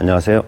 안녕하세요.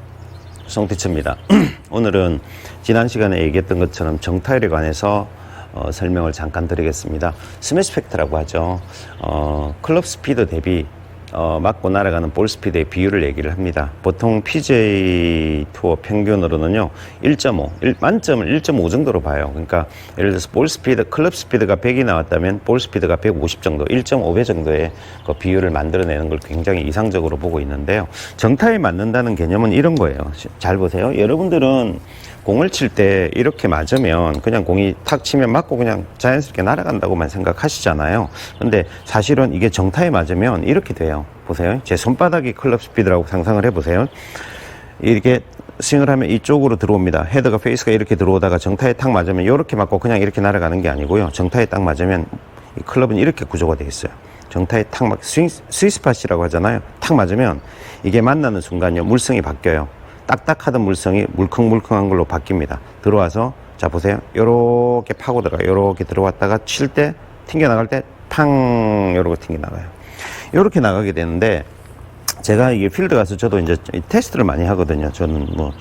송티츠입니다. 오늘은 지난 시간에 얘기했던 것처럼 정타율에 관해서 어, 설명을 잠깐 드리겠습니다. 스매시 팩트라고 하죠. 어, 클럽 스피드 대비 어, 맞고 날아가는 볼 스피드의 비율을 얘기를 합니다. 보통 PJ 투어 평균으로는요, 1.5, 일- 만점을 1.5 정도로 봐요. 그러니까 예를 들어서 볼 스피드, 클럽 스피드가 100이 나왔다면 볼 스피드가 150 정도, 1.5배 정도의 그 비율을 만들어내는 걸 굉장히 이상적으로 보고 있는데요. 정타에 맞는다는 개념은 이런 거예요. 시- 잘 보세요. 여러분들은 공을 칠 때 이렇게 맞으면 그냥 공이 탁 치면 맞고 그냥 자연스럽게 날아간다고만 생각하시잖아요. 근데 사실은 이게 정타에 맞으면 이렇게 돼요. 보세요. 제 손바닥이 클럽 스피드라고 상상을 해보세요. 이렇게 스윙을 하면 이쪽으로 들어옵니다. 헤드가 페이스가 이렇게 들어오다가 정타에 탁 맞으면 이렇게 맞고 그냥 이렇게 날아가는 게 아니고요. 정타에 딱 맞으면 이 클럽은 이렇게 구조가 되어 있어요. 정타에 탁 맞, 스윙, 스위스팟이라고 하잖아요. 탁 맞으면 이게 만나는 순간요. 물성이 바뀌어요. 딱딱하던 물성이 물컹물컹한 걸로 바뀝니다. 들어와서 자 보세요. 요렇게 파고 들어가요. 요렇게 들어왔다가 칠 때 튕겨 나갈 때 팡 요렇게 튕겨 나가요. 요렇게 나가게 되는데 제가 이게 필드 가서 저도 이제 이 테스트를 많이 하거든요. 저는 뭐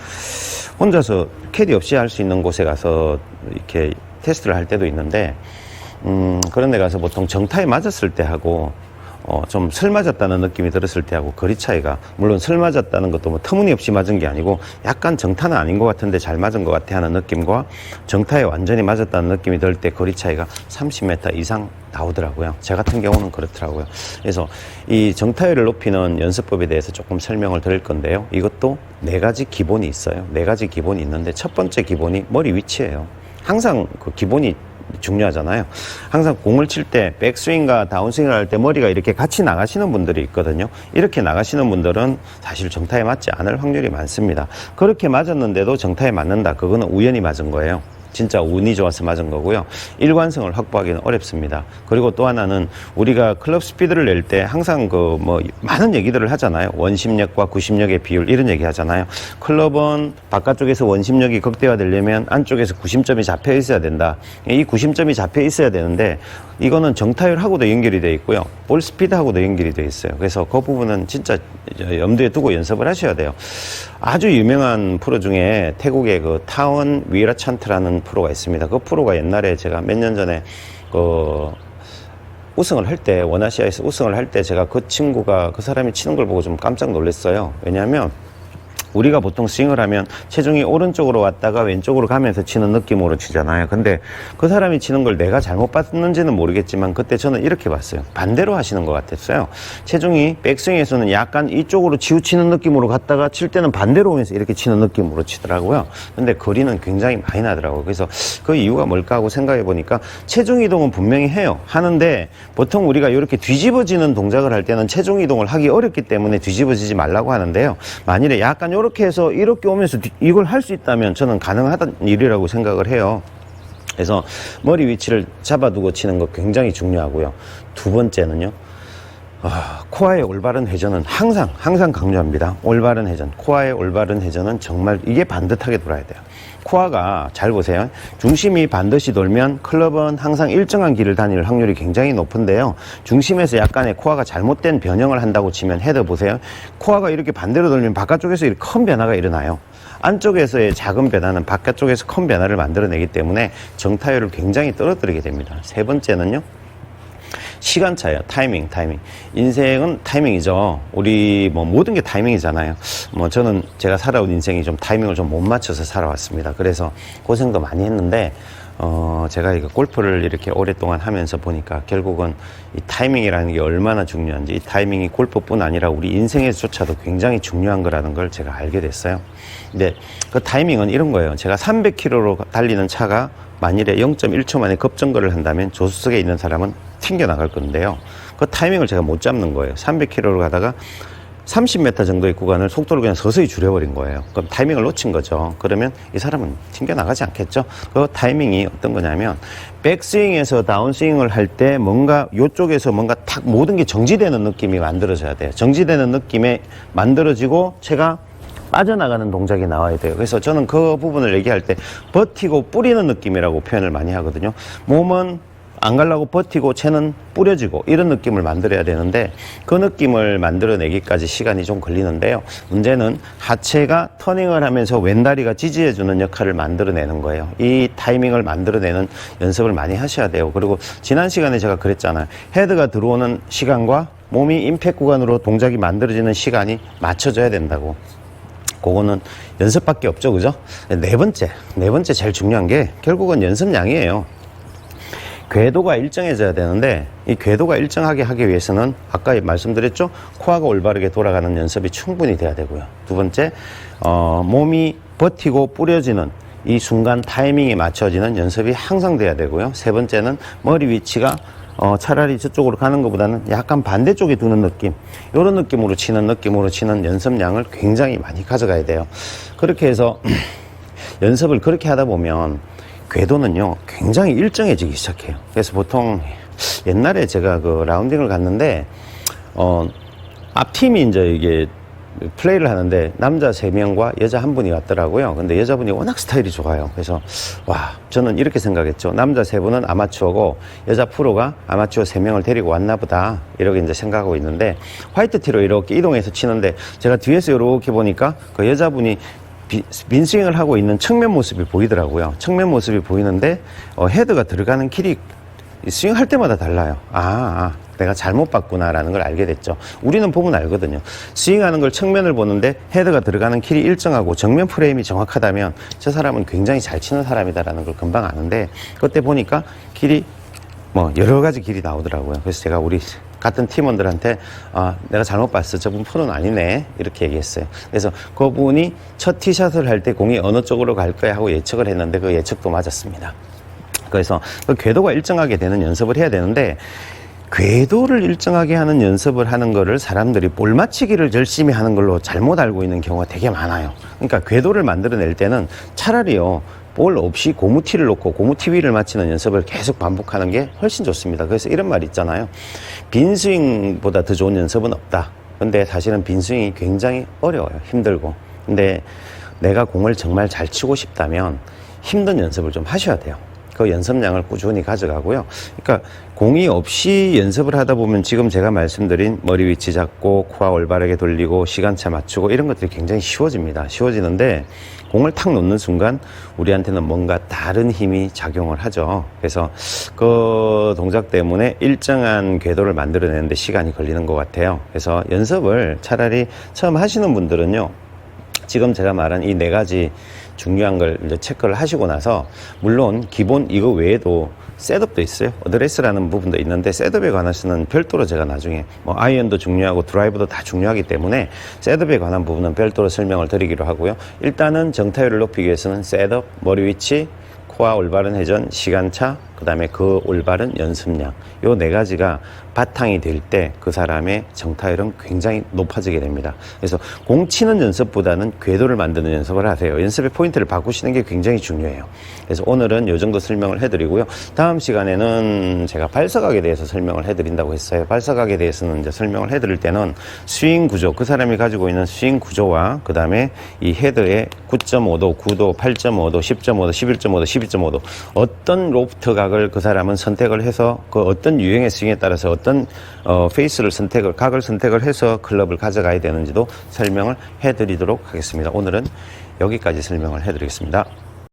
혼자서 캐디 없이 할 수 있는 곳에 가서 이렇게 테스트를 할 때도 있는데 음, 그런 데 가서 보통 정타에 맞았을 때 하고 어, 좀슬 맞았다는 느낌이 들었을 때 하고 거리 차이가 물론 슬 맞았다는 것도 뭐 터무니없이 맞은 게 아니고 약간 정타는 아닌 것 같은데 잘 맞은 것 같아 하는 느낌과 정타에 완전히 맞았다는 느낌이 들 때 거리 차이가 30m 이상 나오더라고요. 제 같은 경우는 그렇더라고요. 그래서 이 정타율을 높이는 연습법에 대해서 조금 설명을 드릴 건데요. 이것도 네 가지 기본이 있어요. 네 가지 기본이 있는데 첫 번째 기본이 머리 위치예요. 항상 그 기본이 중요하잖아요. 항상 공을 칠 때 백스윙과 다운스윙을 할 때 머리가 이렇게 같이 나가시는 분들이 있거든요. 이렇게 나가시는 분들은 사실 정타에 맞지 않을 확률이 많습니다. 그렇게 맞았는데도 정타에 맞는다. 그거는 우연히 맞은 거예요. 진짜 운이 좋아서 맞은 거고요. 일관성을 확보하기는 어렵습니다. 그리고 또 하나는 우리가 클럽 스피드를 낼 때 항상 그 뭐 많은 얘기들을 하잖아요. 원심력과 구심력의 비율 이런 얘기 하잖아요. 클럽은 바깥쪽에서 원심력이 극대화되려면 안쪽에서 구심점이 잡혀 있어야 된다. 이 구심점이 잡혀 있어야 되는데 이거는 정타율하고도 연결이 돼 있고요. 볼 스피드하고도 연결이 돼 있어요. 그래서 그 부분은 진짜 염두에 두고 연습을 하셔야 돼요. 아주 유명한 프로 중에 태국의 그 타원 위라찬트라는 프로가 있습니다. 그 프로가 옛날에 제가 몇 년 전에 그 우승을 할 때 원아시아에서 우승을 할 때 제가 그 친구가 그 사람이 치는 걸 보고 좀 깜짝 놀랐어요. 왜냐하면 우리가 보통 스윙을 하면 체중이 오른쪽으로 왔다가 왼쪽으로 가면서 치는 느낌으로 치잖아요. 근데 그 사람이 치는 걸 내가 잘못 봤는지는 모르겠지만 그때 저는 이렇게 봤어요. 반대로 하시는 것 같았어요. 체중이 백스윙에서는 약간 이쪽으로 치우치는 느낌으로 갔다가 칠 때는 반대로 오면서 이렇게 치는 느낌으로 치더라고요. 근데 거리는 굉장히 많이 나더라고요. 그래서 그 이유가 뭘까 하고 생각해 보니까 체중 이동은 분명히 해요. 하는데 보통 우리가 이렇게 뒤집어지는 동작을 할 때는 체중 이동을 하기 어렵기 때문에 뒤집어지지 말라고 하는데요. 만일에 약간 이렇게 해서 이렇게 오면서 뒤- 이걸 할 수 있다면 저는 가능하다는 일이라고 생각을 해요. 그래서 머리 위치를 잡아두고 치는 거 굉장히 중요하고요. 두 번째는요. 아, 코아의 올바른 회전은 항상 항상 강조합니다. 올바른 회전, 코아의 올바른 회전은 정말 이게 반듯하게 돌아야 돼요. 코아가 잘 보세요. 중심이 반드시 돌면 클럽은 항상 일정한 길을 다닐 확률이 굉장히 높은데요. 중심에서 약간의 코아가 잘못된 변형을 한다고 치면 헤드 보세요. 코아가 이렇게 반대로 돌면 바깥쪽에서 큰 변화가 일어나요. 안쪽에서의 작은 변화는 바깥쪽에서 큰 변화를 만들어내기 때문에 정타율을 굉장히 떨어뜨리게 됩니다. 세 번째는요. 시간 차예요. 타이밍, 타이밍. 인생은 타이밍이죠. 우리 뭐 모든 게 타이밍이잖아요. 뭐 저는 제가 살아온 인생이 좀 타이밍을 좀 못 맞춰서 살아왔습니다. 그래서 고생도 많이 했는데 어 제가 이거 골프를 이렇게 오랫동안 하면서 보니까 결국은 이 타이밍이라는 게 얼마나 중요한지 이 타이밍이 골프뿐 아니라 우리 인생에서조차도 굉장히 중요한 거라는 걸 제가 알게 됐어요. 근데 그 타이밍은 이런 거예요. 제가 300km로 달리는 차가 만일에 0.1초 만에 급정거를 한다면 조수석에 있는 사람은 튕겨 나갈 건데요. 그 타이밍을 제가 못 잡는 거예요. 300km로 가다가 30m 정도의 구간을 속도를 그냥 서서히 줄여버린 거예요. 그럼 타이밍을 놓친 거죠. 그러면 이 사람은 튕겨 나가지 않겠죠. 그 타이밍이 어떤 거냐면 백스윙에서 다운스윙을 할 때 뭔가 이쪽에서 뭔가 탁 모든 게 정지되는 느낌이 만들어져야 돼요. 정지되는 느낌에 만들어지고 제가 빠져나가는 동작이 나와야 돼요. 그래서 저는 그 부분을 얘기할 때 버티고 뿌리는 느낌이라고 표현을 많이 하거든요. 몸은 안 가려고 버티고 채는 뿌려지고 이런 느낌을 만들어야 되는데 그 느낌을 만들어내기까지 시간이 좀 걸리는데요. 문제는 하체가 터닝을 하면서 왼다리가 지지해주는 역할을 만들어내는 거예요. 이 타이밍을 만들어내는 연습을 많이 하셔야 돼요. 그리고 지난 시간에 제가 그랬잖아요. 헤드가 들어오는 시간과 몸이 임팩 구간으로 동작이 만들어지는 시간이 맞춰져야 된다고. 그거는 연습밖에 없죠, 그죠? 네 번째, 네 번째 제일 중요한 게 결국은 연습량이에요. 궤도가 일정해져야 되는데 이 궤도가 일정하게 하기 위해서는 아까 말씀드렸죠 코어가 올바르게 돌아가는 연습이 충분히 돼야 되고요 두 번째 어, 몸이 버티고 뿌려지는 이 순간 타이밍에 맞춰지는 연습이 항상 돼야 되고요 세 번째는 머리 위치가 어, 차라리 저쪽으로 가는 것보다는 약간 반대쪽에 두는 느낌 이런 느낌으로 치는 느낌으로 치는 연습량을 굉장히 많이 가져가야 돼요 그렇게 해서 연습을 그렇게 하다 보면 궤도는요 굉장히 일정해지기 시작해요. 그래서 보통 옛날에 제가 그 라운딩을 갔는데 어 앞팀이 이제 이게 플레이를 하는데 남자 세명과 여자 한 분이 왔더라고요. 근데 여자분이 워낙 스타일이 좋아요. 그래서 와, 저는 이렇게 생각했죠. 남자 세 분은 아마추어고 여자 프로가 아마추어 세명을 데리고 왔나 보다. 이렇게 이제 생각하고 있는데 화이트 티로 이렇게 이동해서 치는데 제가 뒤에서 이렇게 보니까 그 여자분이 비- 빈스윙을 하고 있는 측면 모습이 보이더라고요. 측면 모습이 보이는데 어, 헤드가 들어가는 길이 이 스윙할 때마다 달라요. 아, 아, 내가 잘못 봤구나라는 걸 알게 됐죠. 우리는 보면 알거든요. 스윙하는 걸 측면을 보는데 헤드가 들어가는 길이 일정하고 정면 프레임이 정확하다면 저 사람은 굉장히 잘 치는 사람이다라는 걸 금방 아는데 그때 보니까 길이 뭐 여러 가지 길이 나오더라고요. 그래서 제가 우리 같은 팀원들한테 아 내가 잘못 봤어. 저분 프로는 아니네 이렇게 얘기했어요. 그래서 그분이 첫 티샷을 할 때 공이 어느 쪽으로 갈 거야 하고 예측을 했는데 그 예측도 맞았습니다. 그래서 그 궤도가 일정하게 되는 연습을 해야 되는데 궤도를 일정하게 하는 연습을 하는 거를 사람들이 볼 맞히기를 열심히 하는 걸로 잘못 알고 있는 경우가 되게 많아요. 그러니까 궤도를 만들어낼 때는 차라리요. 볼 없이 고무티를 놓고 고무티 위를 맞히는 연습을 계속 반복하는 게 훨씬 좋습니다. 그래서 이런 말 있잖아요. 빈 스윙보다 더 좋은 연습은 없다. 근데 사실은 빈 스윙이 굉장히 어려워요. 힘들고. 근데 내가 공을 정말 잘 치고 싶다면 힘든 연습을 좀 하셔야 돼요. 그 연습량을 꾸준히 가져가고요. 그러니까 공이 없이 연습을 하다 보면 지금 제가 말씀드린 머리 위치 잡고 코아 올바르게 돌리고 시간차 맞추고 이런 것들이 굉장히 쉬워집니다. 쉬워지는데 공을 탁 놓는 순간 우리한테는 뭔가 다른 힘이 작용을 하죠. 그래서 그 동작 때문에 일정한 궤도를 만들어내는데 시간이 걸리는 것 같아요. 그래서 연습을 차라리 처음 하시는 분들은요. 지금 제가 말한 이 네 가지 중요한 걸 이제 체크를 하시고 나서 물론 기본 이거 외에도 셋업도 있어요. 어드레스라는 부분도 있는데 셋업에 관해서는 별도로 제가 나중에 뭐 아이언도 중요하고 드라이브도 다 중요하기 때문에 셋업에 관한 부분은 별도로 설명을 드리기로 하고요. 일단은 정타율을 높이기 위해서는 셋업, 머리 위치, 코아 올바른 회전, 시간차, 그 다음에 그 올바른 연습량. 요 네 가지가 바탕이 될 때 그 사람의 정타율은 굉장히 높아지게 됩니다. 그래서 공 치는 연습보다는 궤도를 만드는 연습을 하세요. 연습의 포인트를 바꾸시는 게 굉장히 중요해요. 그래서 오늘은 요 정도 설명을 해드리고요. 다음 시간에는 제가 발사각에 대해서 설명을 해드린다고 했어요. 발사각에 대해서는 이제 설명을 해드릴 때는 스윙 구조, 그 사람이 가지고 있는 스윙 구조와 그 다음에 이 헤드의 9.5도, 9도, 8.5도, 10.5도, 11.5도, 12.5도 어떤 로프트 각을 그 사람은 선택을 해서 그 어떤 유형의 스윙에 따라서 어떤 어, 페이스를 선택을 각을 선택을 해서 클럽을 가져가야 되는지도 설명을 해드리도록 하겠습니다. 오늘은 여기까지 설명을 해드리겠습니다.